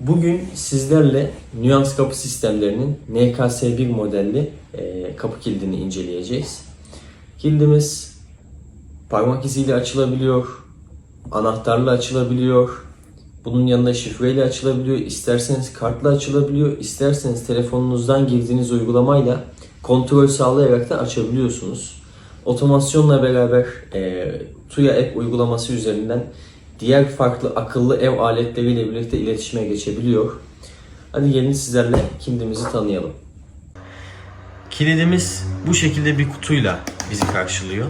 Bugün sizlerle nüans kapı sistemlerinin NKS1 modelli e, kapı kilidini inceleyeceğiz. Kilidimiz parmak iziyle açılabiliyor, anahtarla açılabiliyor, bunun yanında şifreyle açılabiliyor, isterseniz kartla açılabiliyor, isterseniz telefonunuzdan girdiğiniz uygulamayla kontrol sağlayarak da açabiliyorsunuz. Otomasyonla beraber e, Tuya App uygulaması üzerinden diğer farklı akıllı ev aletleriyle birlikte iletişime geçebiliyor. Hadi gelin sizlerle kilidimizi tanıyalım. Kilidimiz bu şekilde bir kutuyla bizi karşılıyor.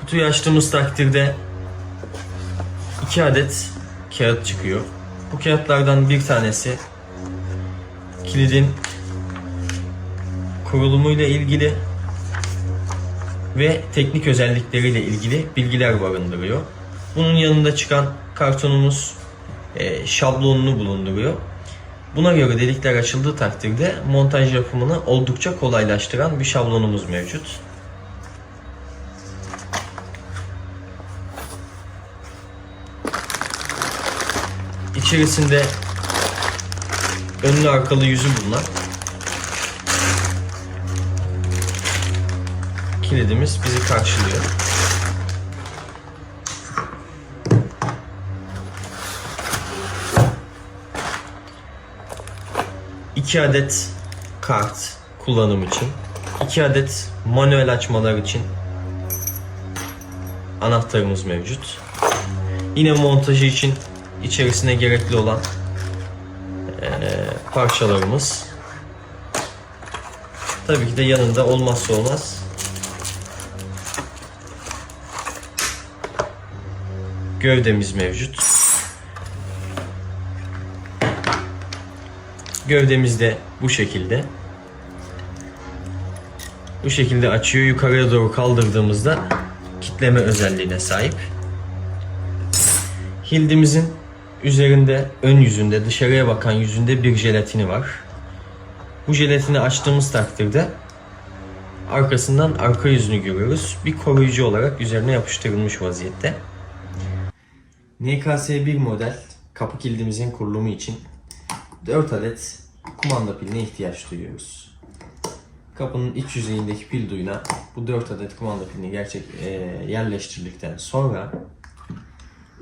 Kutuyu açtığımız takdirde iki adet kağıt çıkıyor. Bu kağıtlardan bir tanesi kilidin kurulumuyla ilgili ve teknik özellikleriyle ilgili bilgiler barındırıyor. Bunun yanında çıkan kartonumuz e, şablonunu bulunduruyor. Buna göre delikler açıldığı takdirde montaj yapımını oldukça kolaylaştıran bir şablonumuz mevcut. İçerisinde önlü arkalı yüzü bulunan kilidimiz bizi karşılıyor. İki adet kart kullanım için, iki adet manuel açmalar için anahtarımız mevcut. Yine montajı için içerisine gerekli olan eee, parçalarımız. Tabii ki de yanında olmazsa olmaz gövdemiz mevcut. Gövdemiz de bu şekilde. Bu şekilde açıyor. Yukarıya doğru kaldırdığımızda kitleme özelliğine sahip. Hildimizin üzerinde, ön yüzünde, dışarıya bakan yüzünde bir jelatini var. Bu jelatini açtığımız takdirde arkasından arka yüzünü görüyoruz. Bir koruyucu olarak üzerine yapıştırılmış vaziyette. NKS1 model kapı kilidimizin kurulumu için 4 adet kumanda piline ihtiyaç duyuyoruz. Kapının iç yüzeyindeki pil duyuna bu 4 adet kumanda pilini gerçek e, yerleştirdikten sonra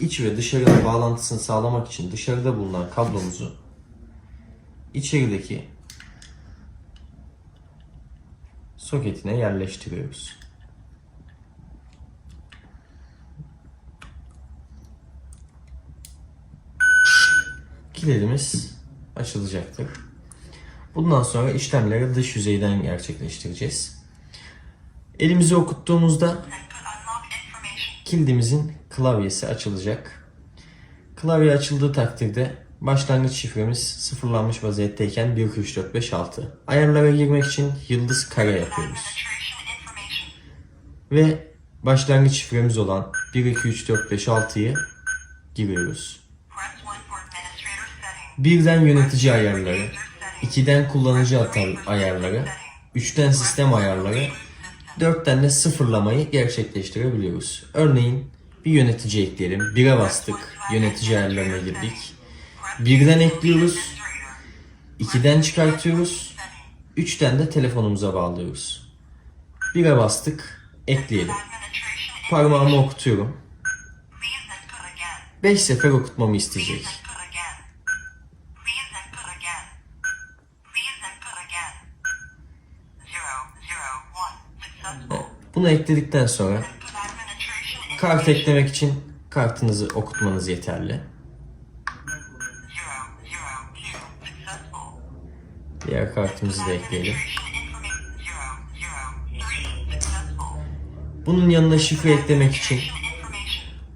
iç ve dışarının bağlantısını sağlamak için dışarıda bulunan kablomuzu içerideki soketine yerleştiriyoruz. kilidimiz açılacaktır. Bundan sonra işlemleri dış yüzeyden gerçekleştireceğiz. Elimizi okuttuğumuzda kilidimizin klavyesi açılacak. Klavye açıldığı takdirde başlangıç şifremiz sıfırlanmış vaziyetteyken 1 2 3 4 5 6. Ayarlara girmek için yıldız kare yapıyoruz. Ve başlangıç şifremiz olan 1 2 3 4 5 6'yı giriyoruz. Birden yönetici ayarları, ikiden kullanıcı atar ayarları, üçten sistem ayarları, dörtten de sıfırlamayı gerçekleştirebiliyoruz. Örneğin bir yönetici ekleyelim. Bire bastık. Yönetici ayarlarına girdik. Birden ekliyoruz. ikiden çıkartıyoruz. Üçten de telefonumuza bağlıyoruz. Bire bastık. Ekleyelim. Parmağımı okutuyorum. 5 sefer okutmamı isteyecek. Bunu ekledikten sonra kart eklemek için kartınızı okutmanız yeterli. Diğer kartımızı da ekleyelim. Bunun yanına şifre eklemek için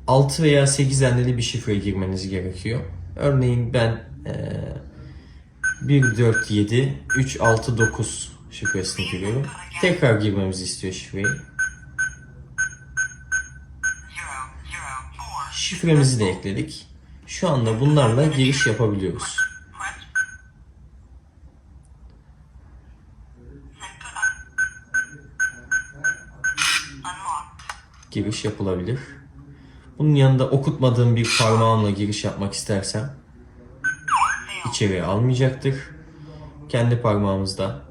6 veya 8 haneli bir şifre girmeniz gerekiyor. Örneğin ben eee 147 369 şifresini giriyorum. Tekrar girmemizi istiyor şifreyi. Şifremizi de ekledik. Şu anda bunlarla giriş yapabiliyoruz. Giriş yapılabilir. Bunun yanında okutmadığım bir parmağımla giriş yapmak istersem içeriye almayacaktır. Kendi parmağımızda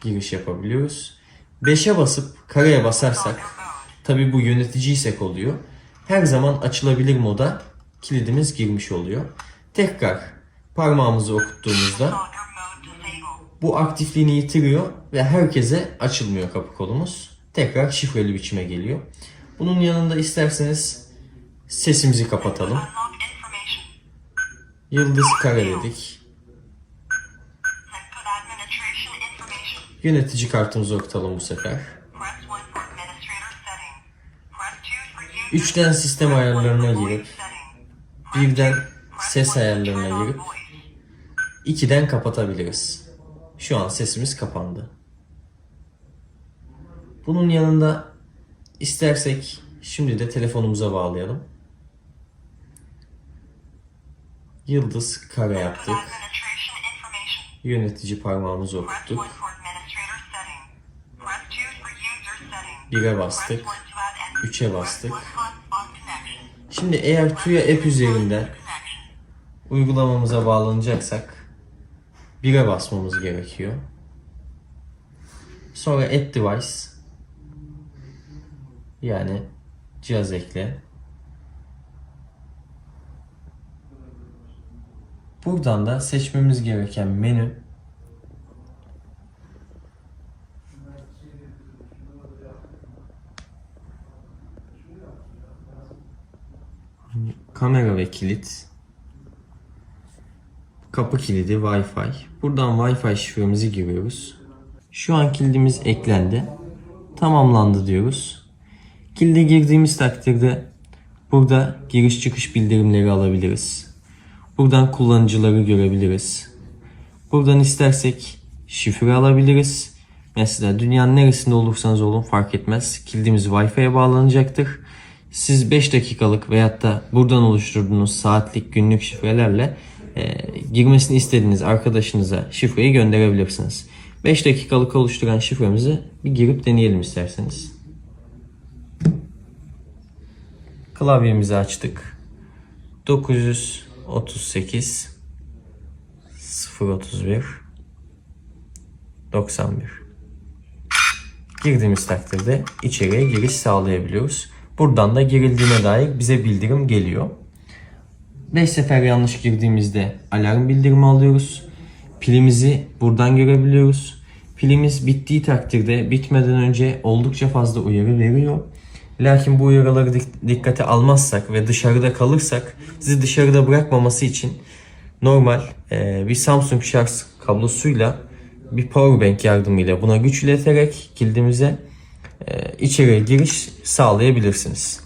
giriş yapabiliyoruz. 5'e basıp kareye basarsak tabi bu yöneticiysek oluyor. Her zaman açılabilir moda kilidimiz girmiş oluyor. Tekrar parmağımızı okuttuğumuzda bu aktifliğini yitiriyor ve herkese açılmıyor kapı kolumuz. Tekrar şifreli biçime geliyor. Bunun yanında isterseniz sesimizi kapatalım. Yıldız kare dedik. Yönetici kartımızı okutalım bu sefer. Press 1 for administrator setting. Press 2 for user Üçten sistem ayarlarına girip birden ses ayarlarına girip ikiden kapatabiliriz. Şu an sesimiz kapandı. Bunun yanında istersek şimdi de telefonumuza bağlayalım. Yıldız kare yaptık. Yönetici parmağımızı Press 1 okuttuk. 1'e bastık. 3'e bastık. Şimdi eğer TÜYA app üzerinden uygulamamıza bağlanacaksak 1'e basmamız gerekiyor. Sonra add device yani cihaz ekle. Buradan da seçmemiz gereken menü kamera ve kilit kapı kilidi Wi-Fi. Buradan Wi-Fi şifremizi giriyoruz. Şu an kilidimiz eklendi. Tamamlandı diyoruz. Kilide girdiğimiz takdirde burada giriş çıkış bildirimleri alabiliriz. Buradan kullanıcıları görebiliriz. Buradan istersek şifre alabiliriz. Mesela dünyanın neresinde olursanız olun fark etmez. Kilidimiz Wi-Fi'ye bağlanacaktır. Siz 5 dakikalık veyahut da buradan oluşturduğunuz saatlik günlük şifrelerle e, girmesini istediğiniz arkadaşınıza şifreyi gönderebilirsiniz. 5 dakikalık oluşturan şifremizi bir girip deneyelim isterseniz. Klavyemizi açtık. 938 031 91 Girdiğimiz takdirde içeriye giriş sağlayabiliyoruz. Buradan da girildiğine dair bize bildirim geliyor. 5 sefer yanlış girdiğimizde alarm bildirimi alıyoruz. Pilimizi buradan görebiliyoruz. Pilimiz bittiği takdirde bitmeden önce oldukça fazla uyarı veriyor. Lakin bu uyarıları dik- dikkate almazsak ve dışarıda kalırsak sizi dışarıda bırakmaması için normal e, bir Samsung şarj kablosuyla bir powerbank yardımıyla buna güç ileterek kilidimize içeriye giriş sağlayabilirsiniz.